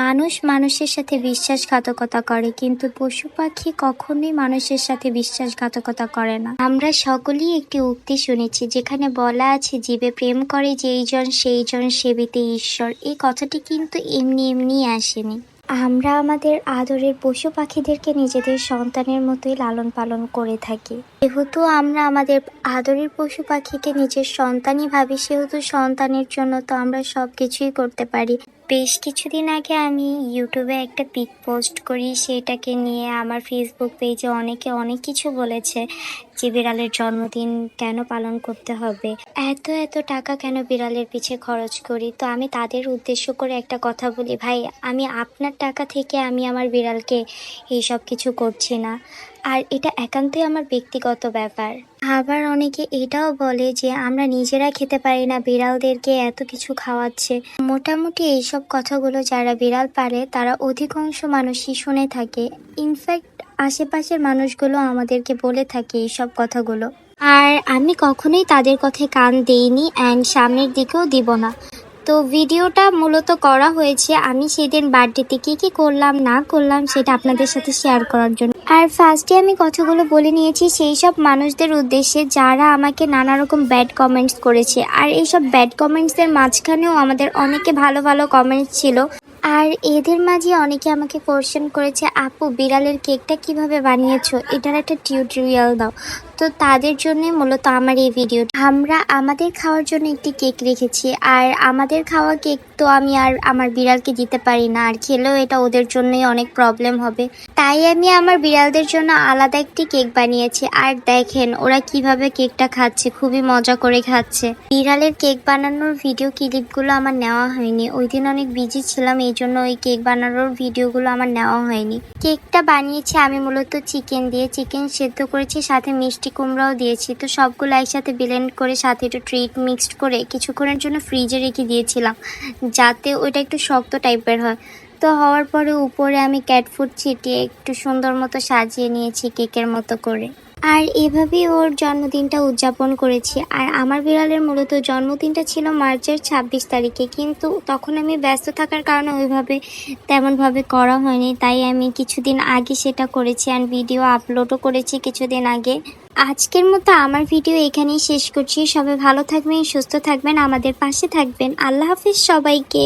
মানুষ মানুষের সাথে বিশ্বাসঘাতকতা করে, কিন্তু পশু পাখি কখনোই মানুষের সাথে বিশ্বাসঘাতকতা করে না। আমরা সকলেই একটি উক্তি শুনেছি, যেখানে বলা আছে, জীবে প্রেম করে যেইজন সেইজন সেবিতে ঈশ্বর। এই কথাটি কিন্তু এমনি এমনি আসেনি। আমরা আমাদের আদরের পশু পাখিদেরকে নিজেদের সন্তানের মতোই লালন পালন করে থাকি। যেহেতু আমরা আমাদের আদরের পশু পাখিকে নিজের সন্তানই ভাবি, সেহেতু সন্তানের জন্য তো আমরা সব কিছুই করতে পারি। বেশ কিছুদিন আগে আমি ইউটিউবে একটা পিক পোস্ট করি, সেটাকে নিয়ে আমার ফেসবুক পেজে অনেকে অনেক কিছু বলেছে। যে বিড়ালের জন্মদিন কেন পালন করতে হবে? এত এত টাকা কেন বিড়ালের পিছে খরচ করি? তো আমি তাদের উদ্দেশ্য করে একটা কথা বলি, ভাই, আমি আপনার টাকা থেকে আমি আমার বিড়ালকে এইসব কিছু করছি না। আর এটা একান্তই আমার ব্যক্তিগত ব্যাপার। আবার অনেকে এটাও বলে যে, আমরা নিজেরা খেতে পারি না, বিড়ালদেরকে এত কিছু খাওয়াচ্ছে। মোটামুটি এইসব কথাগুলো যারা বিড়াল পারে তারা অধিকাংশ মানুষই শুনে থাকে। ইনফ্যাক্ট আশেপাশের মানুষগুলো আমাদেরকে বলে থাকে এইসব কথাগুলো। আর আমি কখনোই তাদের কথায় কান দেইনি অ্যান্ড সামনের দিকেও দিব না। তো ভিডিওটা মূলত করা হয়েছে আমি সেদিন বার্থডেতে কী কী করলাম, না করলাম সেটা আপনাদের সাথে শেয়ার করার জন্য। আর ফার্স্টে আমি কথাগুলো বলে নিয়েছি সেই সব মানুষদের উদ্দেশ্যে যারা আমাকে নানা রকম ব্যাড কমেন্টস করেছে। আর এইসব ব্যাড কমেন্টসদের মাঝখানেও আমাদের অনেকে ভালো ভালো কমেন্টস ছিল। আর এদের মাঝে অনেকে আমাকে কোশ্চেন করেছে, আপু, বিড়ালের কেকটা কীভাবে বানিয়েছো? এটার একটা টিউটোরিয়াল দাও। তো তাদের জন্য মূলত আমার এই ভিডিও আমরা আমাদের খাওয়ার জন্য একটি কেক রেখেছি, আর আমাদের খাওয়া কেক তো আমি আর আমার বিড়ালকে দিতে পারি না, আর খেলেও এটা ওদের জন্যই অনেক প্রবলেম হবে। তাই আমি আমার বিড়ালদের জন্য আলাদা একটি কেক বানিয়েছি। আর দেখেন, ওরা কীভাবে কেকটা খাচ্ছে, খুবই মজা করে খাচ্ছে। বিড়ালের কেক বানানোর ভিডিও ক্লিপগুলো আমার নেওয়া হয়নি। ওই দিন অনেক বিজি ছিলাম এই জন্য ওই কেক বানানোর ভিডিওগুলো আমার নেওয়া হয়নি। কেকটা বানিয়েছি, আমি মূলত চিকেন দিয়ে। চিকেন সেদ্ধ করেছি, সাথে মিষ্টি কুমড়াও দিয়েছি। তো সবগুলো একসাথে ব্লেন্ড করে, সাথে একটু ট্রিট মিক্সড করে, কিছুক্ষণের জন্য ফ্রিজে রেখে দিয়েছিলাম, যাতে ওইটা একটু শক্ত টাইপের হয়। তো হওয়ার পরে উপরে আমি ক্যাট ফুড ছিটিয়ে একটু সুন্দর মতো সাজিয়ে নিয়েছি কেকের মতো করে। আর এভাবেই ওর জন্মদিনটা উদযাপন করেছি। আর আমার বিড়ালের মূলত জন্মদিনটা ছিল মার্চের ছাব্বিশ তারিখে। কিন্তু তখন আমি ব্যস্ত থাকার কারণে ওইভাবে তেমনভাবে করা হয়নি। তাই আমি কিছুদিন আগে সেটা করেছি আর ভিডিও আপলোডও করেছি কিছুদিন আগে। আজকের মতো আমার ভিডিও এখানেই শেষ করছি। সবাই ভালো থাকবেন, সুস্থ থাকবেন, আমাদের পাশে থাকবেন। আল্লাহ হাফিজ সবাইকে।